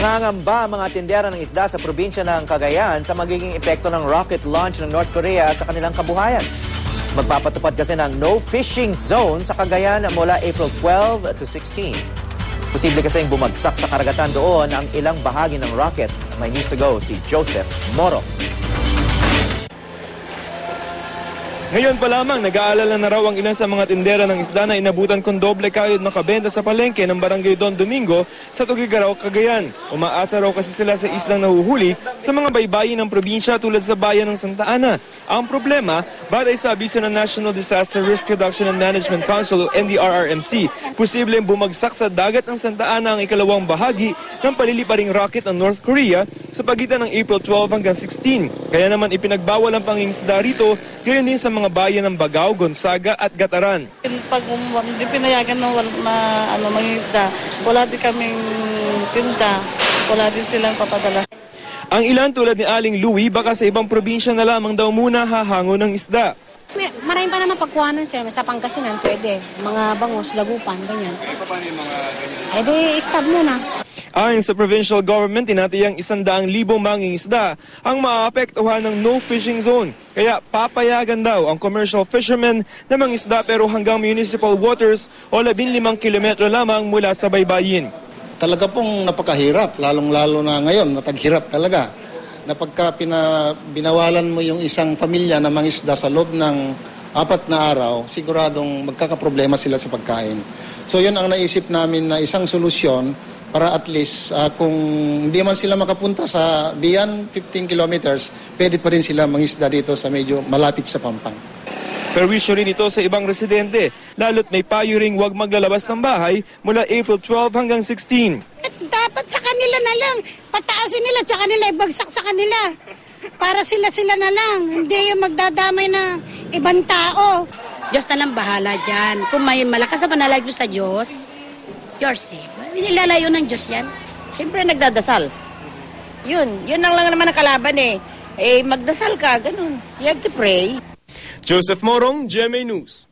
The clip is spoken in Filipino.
Nangangamba ang mga tindera ng isda sa probinsya ng Cagayan sa magiging epekto ng rocket launch ng North Korea sa kanilang kabuhayan. Magpapatupad kasi ng no fishing zone sa Cagayan mula April 12 to 16. Posible kasing bumagsak sa karagatan doon ang ilang bahagi ng rocket. May news to go si Joseph Moro. Ngayon pa lamang, nag-aalala na raw ang ilan sa mga tindera ng isda na inabutan kong doble kayod na kabenta sa palengke ng barangay Don Domingo sa Tugigaraw, Cagayan. Umaasa raw kasi sila sa islang nahuhuli sa mga baybayin ng probinsya tulad sa bayan ng Santa Ana. Ang problema, batay sa abiso ng National Disaster Risk Reduction and Management Council o NDRRMC, posibleng bumagsak sa dagat ng Santa Ana ang ikalawang bahagi ng paliliparing rocket ng North Korea sa pagitan ng April 12 hanggang 16. Kaya naman ipinagbawal ang pangingisda rito, gayon din sa mga bayan ng Bagao, Gonzaga at Gataran. Pag um, hindi pinayagan na, na ano, mangisda, wala din kaming tinda, wala din silang papadala. Ang ilan tulad ni Aling Louie, baka sa ibang probinsya na lamang daw muna hahango ng isda. May, marami pa naman pagkuhanan sir. Sa Pangasinan, pwede. Mga bangos, lagupan, ganyan. Paano yung mga ganyan? Eh di, stab muna. Ayon sa provincial government, tinatayang isandaang libong mangingisda ang maapektuhan ng no fishing zone. Kaya papayagan daw ang commercial fishermen na mangisda pero hanggang municipal waters o 15 kilometro lamang mula sa baybayin. talaga pong napakahirap, lalong-lalo na ngayon, napaghirap talaga. Na pagka pina, binawalan mo yung isang pamilya na mangisda sa loob ng apat na araw, siguradong magkakaproblema sila sa pagkain. So yun ang naisip namin na isang solusyon para at least ah, kung hindi man sila makapunta sa beyond 15 kilometers, pwede pa rin sila mangisda dito sa medyo malapit sa Pampang. Perwisyo rin ito sa ibang residente, lalo't may payo ring huwag maglalabas ng bahay mula April 12 hanggang 16. dapat sa kanila na lang. Pataasin nila, tsaka nila ibagsak sa kanila. Para sila-sila na lang. Hindi yung magdadamay na ibang tao. Diyos na lang bahala dyan. Kung may malakas na panalagyo sa Diyos, you're safe. Ilalayo ng Diyos yan. Siyempre nagdadasal. Yun, yun ang lang naman ang kalaban eh. Eh, magdasal ka, ganun. You have to pray. Joseph Morong, GMA News.